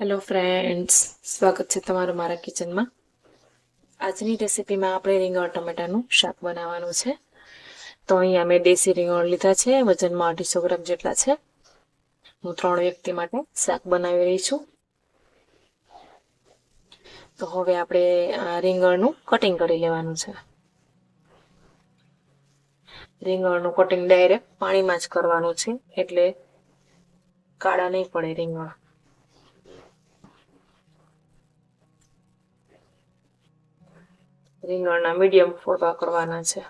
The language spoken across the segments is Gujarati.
હેલો ફ્રેન્ડ્સ સ્વાગત છે તમારું મારા કિચનમાં આજની રેસીપીમાં આપણે રીંગણ ટમેટાનું શાક બનાવવાનું છે. તો અહીંયા મેં દેશી રીંગણ લીધા છે, વજનમાં અઢીસો ગ્રામ જેટલા છે. હું ત્રણ વ્યક્તિ માટે શાક બનાવી રહી છું. તો હવે આપણે રીંગણનું કટિંગ કરી લેવાનું છે. રીંગણનું કટિંગ ડાયરેક્ટ પાણીમાં જ કરવાનું છે, એટલે કાળા નહીં પડે રીંગણ. રીંગણના મીડિયમ ફોડવા કરવાના છે.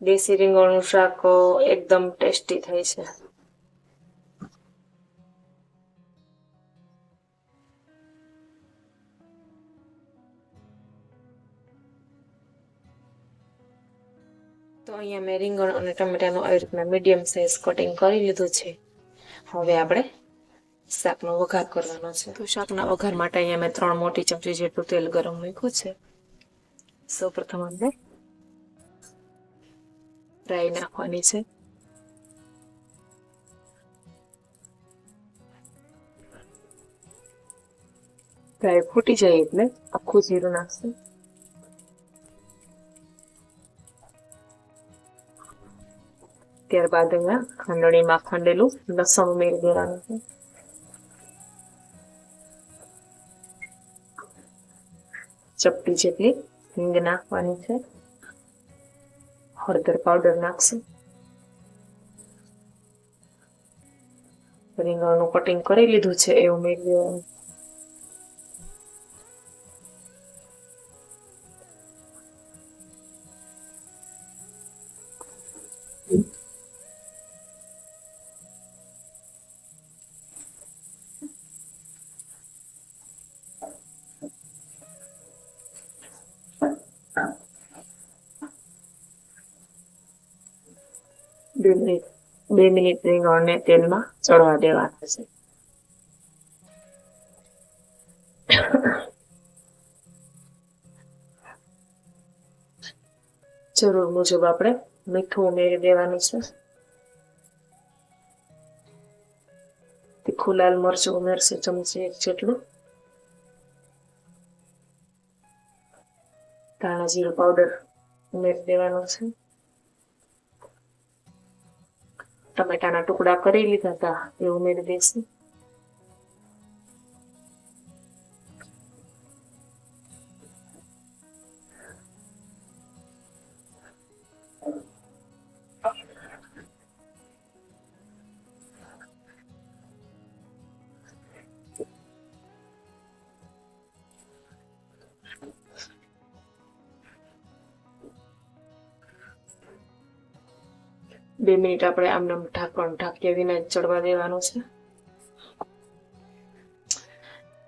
દેશી રીંગણનું શાક એકદમ ટેસ્ટી થાય છે. તો અહીંયા મેં રીંગણ અને ટમેટાનું આવી રીતના મીડિયમ સાઇઝ કટિંગ કરી લીધું છે. હવે આપણે શાકનો વઘાર કરવાનો છે. તો શાકના વઘાર માટે અહીંયા મેં ત્રણ મોટી ચમચી જેટલું તેલ ગરમ મૂક્યું છે. સૌ પ્રથમ આપણે રાઈ નાખવાની છે. રાઈ ફૂટી જાય એટલે આખું જીરું નાખશું. ત્યારબાદ અહીંયા ખાંડણીમાં ખાંડેલું લસણ ઉમેરી દેવાનું છે. ચપટી જેટલી હિંગ નાખવાની છે. હળદર પાવડર નાખશું. રીંગણનું કટિંગ કરી લીધું છે એ ઉમેરી દેવાનું. બે મિનિટ બે મિનિટ રીંગણને તેલમાં ચડવા દેવાના છે જરૂર મુજબ આપણે મીઠું ઉમેરી દેવાનું છે. તીખું લાલ મરચું ઉમેરશે ચમચી એક જેટલું. ધાણા જીરું પાવડર ઉમેરી દેવાનું છે. ટમેટાના ટુકડા કરી લીધા હતા એ ઉમેરી દઈશું બે મિનિટ આપણે આમને આમ ઢાંકણ ઢાંક્યા વિના ચડવા દેવાનું છે.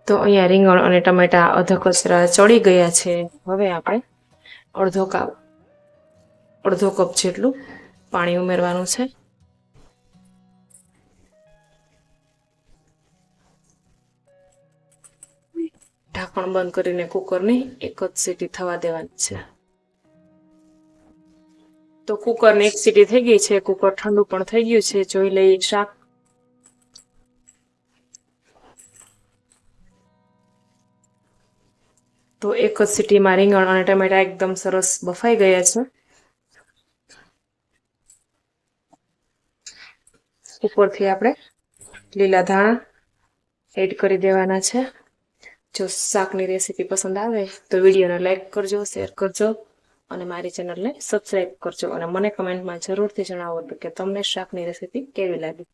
તો અહીંયા રીંગણ અને ટમેટા અધો કચરા ચડી ગયા છે. હવે આપણે અડધો કપ અડધો કપ જેટલું પાણી ઉમેરવાનું છે. ઢાંકણ બંધ કરીને કુકરની એક જ સીટી થવા દેવાની છે. તો કુકરની એક સીટી થઈ ગઈ છે, કુકર ઠંડુ પણ થઈ ગયું છે, જોઈ લઈએ શાક. તો એક જ સીટીમાં રીંગણ અને ટમેટા એકદમ સરસ બફાઈ ગયા છે. ઉપરથી આપણે લીલા ધાણા એડ કરી દેવાના છે. જો શાકની રેસીપી પસંદ આવે તો વિડીયોને લાઈક કરજો, શેર કરજો. અને મારી ચેનલને સબસ્ક્રાઈબ કરજો અને મને કમેન્ટમાં જરૂરથી જણાવો કે તમને શાકની રેસીપી કેવી લાગી.